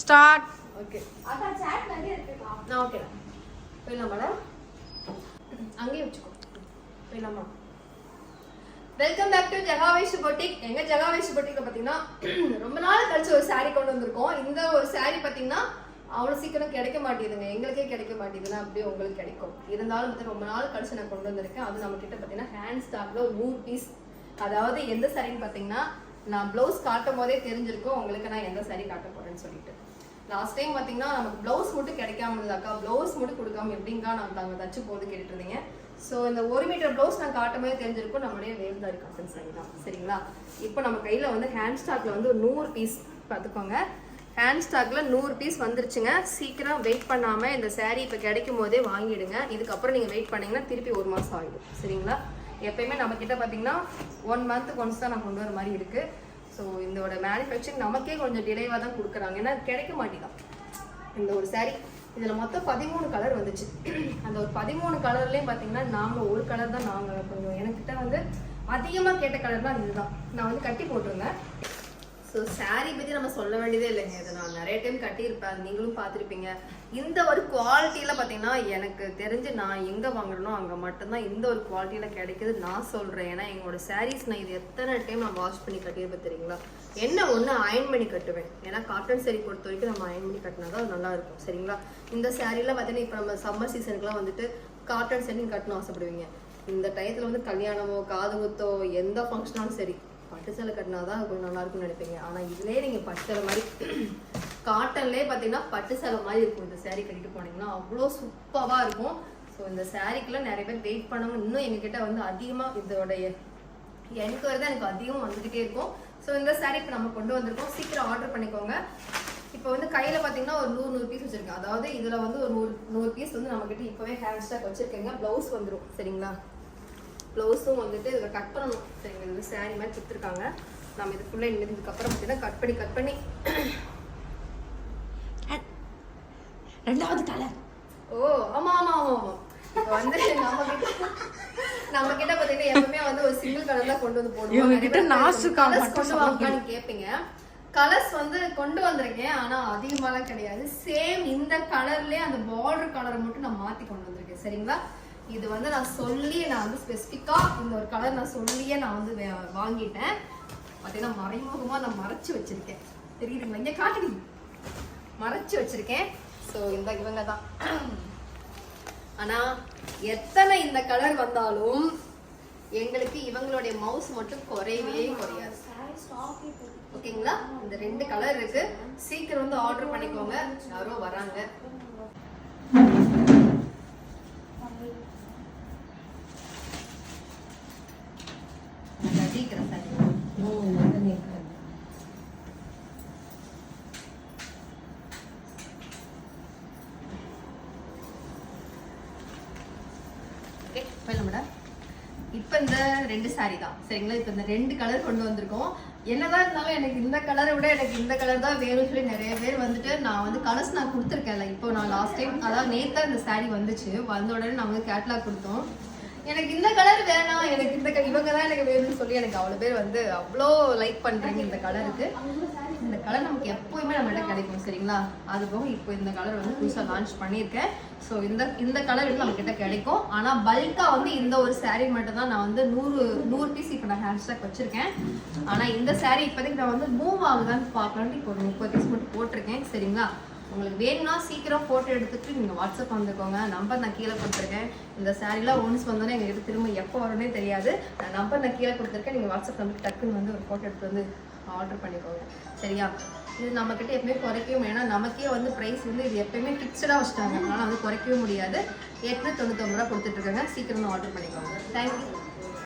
Start okay அக்கா chat நிறைய இருக்குக்கா. நான் ஓகே போயிடலாமாடா அங்கேயே வச்சுக்கோ. போயிடலாமா? Welcome back to Jegavesh boutique எங்க ஜெகாவேஷ் பொட்டிக்ல பாத்தீங்கன்னா ரொம்ப நாள் கழிச்சு ஒரு saree கொண்டு வந்திருக்கோம். இந்த ஒரு saree பாத்தீங்கன்னா அவ்வளவு சீக்கிரம் கிடைக்க மாட்டேங்குதுங்க எங்களுக்கே கிடைக்க மாட்டேங்குதுன்னா அப்படியே உங்களுக்கு கிடைக்கும். இருந்தாலும் வந்து ரொம்ப நாள் கழிச்சு நான் கொண்டு வந்திருக்கேன். அது நம்ம கிட்ட பாத்தீங்கன்னா ஹேண்ட் ஸ்டாக்ல ஒரு நூறு பீஸ் அதாவது எந்த சாரின்னு பாத்தீங்கன்னா நான் ப்ளவுஸ் காட்டும் போதே தெரிஞ்சிருக்கும் உங்களுக்கு நான் எந்த சாரி காட்ட போறேன்னு சொல்லிட்டு. லாஸ்ட் டைம் பார்த்தீங்கன்னா நமக்கு ப்ளவுஸ் மட்டும் கிடைக்காம இருந்ததாக்கா ப்ளவுஸ் மட்டும் கொடுக்காம எப்படிங்கா நான் தாங்க தச்சு போது கேட்டுட்டு இருந்தீங்க. ஸோ இந்த ஒரு மீட்டர் ப்ளவுஸ் நான் காட்டும் போதே தெரிஞ்சிருக்கும். நம்மளுடைய வேவ்தாரி காட்டன் சாரி தான். சரிங்களா? இப்போ நம்ம கையில் வந்து ஹேண்ட் ஸ்டாக்ல வந்து ஒரு நூறு பீஸ் பார்த்துக்கோங்க. ஹேண்ட் ஸ்டாக்ல நூறு பீஸ் வந்துருச்சுங்க. சீக்கிரம் வெயிட் பண்ணாமல் இந்த saree இப்போ கிடைக்கும் போதே வாங்கிடுங்க. இதுக்கப்புறம் நீங்கள் வெயிட் பண்ணீங்கன்னா திருப்பி ஒரு மாதம் ஆகிடும் சரிங்களா? எப்பயுமே நம்ம கிட்ட பார்த்தீங்கன்னா ஒன் மந்த் ஒன்ஸ் தான் நான் கொண்டு வர மாதிரி இருக்கு. ஸோ இதோட மேனுஃபேக்சரிங் நமக்கே கொஞ்சம் டிலேவாக தான் கொடுக்குறாங்க. ஏன்னா கிடைக்க மாட்டேதான் இந்த ஒரு saree இதில் மொத்தம் பதிமூணு கலர் வந்துச்சு. அந்த ஒரு பதிமூணு கலர்லேயும் பார்த்தீங்கன்னா நாங்கள் ஒரு கலர் தான் நாங்கள் கொஞ்சம் எனக்கிட்ட வந்து அதிகமாக கேட்ட கலர் தான் இதுதான். நான் வந்து கட்டி போட்டிருந்தேன். ஸோ சாரீ பற்றி நம்ம சொல்ல வேண்டியதே இல்லைங்க. இதை நான் நிறைய டைம் கட்டியிருப்பேன். நீங்களும் பார்த்துருப்பீங்க. இந்த ஒரு குவாலிட்டியில் பார்த்தீங்கன்னா எனக்கு தெரிஞ்சு நான் எங்கே வாங்குறேனோ அங்கே மட்டும்தான் இந்த ஒரு குவாலிட்டியில் கிடைக்கிது நான் சொல்கிறேன் ஏன்னா எங்களோட சாரீஸ் நான் இது எத்தனை டைம் நான் வாஷ் பண்ணி கட்டியிருப்பேன் தெரியுங்களா? என்ன ஒன்று அயன் பண்ணி கட்டுவேன். ஏன்னா காட்டன் சாரி பொறுத்த வரைக்கும் நம்ம அயன் பண்ணி கட்டினா தான் அது நல்லா இருக்கும். சரிங்களா? இந்த சாரீலாம் பார்த்தீங்கன்னா இப்போ நம்ம சம்மர் சீசனுக்குலாம் வந்துட்டு காட்டன் சாரி கட்டணும் ஆசைப்படுவீங்க. இந்த டயத்தில் வந்து கல்யாணமோ காது குத்தோ எந்த ஃபங்க்ஷனாலும் சரி. பட்டு சேலை கட்டினா தான் கொஞ்சம் நல்லா இருக்கும்னு நினைப்பீங்க. ஆனால் இதுலேயே நீங்கள் பட்டு சேலை மாதிரி காட்டன்லேயே பார்த்தீங்கன்னா பட்டு சேலை மாதிரி இருக்கும். இந்த சேரீ கட்டிட்டு போனீங்கன்னா அவ்வளோ சூப்பராக இருக்கும். ஸோ இந்த சேரீக்கெலாம் நிறைய பேர் வெயிட் பண்ணவங்க இன்னும் எங்ககிட்ட வந்து அதிகமாக இதோடைய எனக்கு வரதான் எனக்கு அதிகம் வந்துக்கிட்டே இருக்கும். ஸோ இந்த சேரீ இப்போ நம்ம கொண்டு வந்திருக்கோம். சீக்கிரம் ஆர்டர் பண்ணிக்கோங்க. இப்போ வந்து கையில் பார்த்தீங்கன்னா ஒரு நூறு நூறு பீஸ் வச்சுருக்கேன். அதாவது இதில் வந்து ஒரு நூறு நூறு பீஸ் வந்து நம்மக்கிட்ட இப்போவே ஹேண்ட் ஸ்டாக் வச்சுருக்கேங்க. ப்ளவுஸ் வந்துடும் சரிங்களா? ப்ளவுஸும் வந்துட்டு இதில் கட் பண்ணணும். சரிங்க இது saree மாதிரி கொடுத்துருக்காங்க. நம்ம இது ஃபுல்லாக இனிமேல் இதுக்கப்புறம் பார்த்தீங்கன்னா கட் பண்ணி கட் பண்ணி. ரெண்டாவது கலர் ஓ ஆமா ஆமா ஆமா ஆமா. இப்போ வந்து நம்ம கிட்ட நம்ம கிட்ட எப்பவுமே வந்து ஒரு சிங்கிள் கலர் தான் கொண்டு வந்து போடுவோம். கொண்டு வாங்கன்னு கேட்பீங்க. கலர்ஸ் வந்து கொண்டு வந்திருக்கேன் ஆனா அதிகமாலாம் கிடையாது. சேம் இந்த கலர்லயே அந்த பார்டர் கலரை மட்டும் நான் மாத்தி கொண்டு வந்திருக்கேன். சரிங்களா? இது வந்து நான் சொல்லி நான் வந்து ஸ்பெசிஃபிக்கா இந்த ஒரு கலர் நான் சொல்லியே நான் வந்து வாங்கிட்டேன். பாத்தீங்கன்னா மறைமுகமா நான் மறைச்சு வச்சிருக்கேன். தெரியுதுங்களா? இங்க காட்டுங்க. மறைச்சு வச்சிருக்கேன். ஸோ இந்த இவங்க தான் ஆனா எத்தனை இந்த கலர் வந்தாலும் எங்களுக்கு இவங்களுடைய மவுஸ் மட்டும் குறையவே குறையாது. ஓகேங்களா இந்த ரெண்டு கலர் இருக்கு. சீக்கிரம் வந்து ஆர்டர் பண்ணிக்கோங்க. யாரோ வராங்க. நான் கட்டிக்கிறேன் சார் ஓகே போயிடலாம் மேடம் இப்போ இந்த ரெண்டு saree தான். சரிங்களா? இப்போ இந்த ரெண்டு கலர் கொண்டு வந்திருக்கோம். என்னதான் இருந்தாலும் எனக்கு இந்த கலரை விட எனக்கு இந்த கலர் தான் வேணும்னு சொல்லி நிறைய பேர் வந்துட்டு நான் வந்து கலர்ஸ் நான் கொடுத்துருக்கேன்ல. இப்போ நான் லாஸ்ட் டைம் அதாவது நேத்தா இந்த saree வந்துச்சு. வந்த உடனே நான் வந்து கேட்லாக் கொடுத்தோம். எனக்கு இந்த கலர் வேணாம் எனக்கு இந்த க- இவங்க தான் எனக்கு வேணும்னு சொல்லி எனக்கு அவ்வளோ பேர் வந்து அவ்வளோ லைக் பண்றீங்க இந்த கலருக்கு இந்த கலர் நமக்கு எப்போயுமே நம்மகிட்ட கிடைக்கும் சரிங்களா? அது போக இப்போ இந்த கலர் வந்து புதுசாக லான்ச் பண்ணியிருக்கேன். ஸோ இந்த இந்த கலர் வந்து நம்ம கிட்ட கிடைக்கும். ஆனால் பல்காக வந்து இந்த ஒரு சாரீ மட்டும் தான் நான் வந்து நூறு நூறு பீஸ் இப்போ நான் ஹேஷ்டாக் வச்சிருக்கேன். ஆனால் இந்த சாரீ இப்போதைக்கு நான் வந்து மூவ் ஆகுதான்னு பார்க்கலான்ட்டு இப்போ ஒரு முப்பது பீஸ் மட்டும் போட்டிருக்கேன் சரிங்களா? உங்களுக்கு வேணும்னா சீக்கிரம் ஃபோட்டோ எடுத்துட்டு நீங்கள் வாட்ஸ்அப் வந்துக்கோங்க. நம்பர் நான் கீழே கொடுத்துருக்கேன். இந்த சாரீலாம் ஒன்ஸ் வந்தோன்னே எங்ககிட்ட திரும்ப எப்போ வரும்னே தெரியாது. நான் நம்பர் நான் கீழே கொடுத்துருக்கேன். நீங்கள் வாட்ஸ்அப் வந்து டக்குன்னு வந்து ஒரு ஃபோட்டோ எடுத்து வந்து ஆர்டர் பண்ணிக்கோங்க. சரியா? இது நம்மக்கிட்ட எப்பவுமே குறைக்கவும் ஏன்னா நமக்கே வந்து ப்ரைஸ் வந்து இது எப்பயுமே ஃபிக்ஸ்டாக வச்சுட்டாங்க. அதனால் வந்து குறைக்கவே முடியாது. எட்நூற்றி தொண்ணூத்தொம்பது ரூபா கொடுத்துட்ருக்காங்க சீக்கிரம் ஆர்டர் பண்ணிக்கோங்க. தேங்க்யூ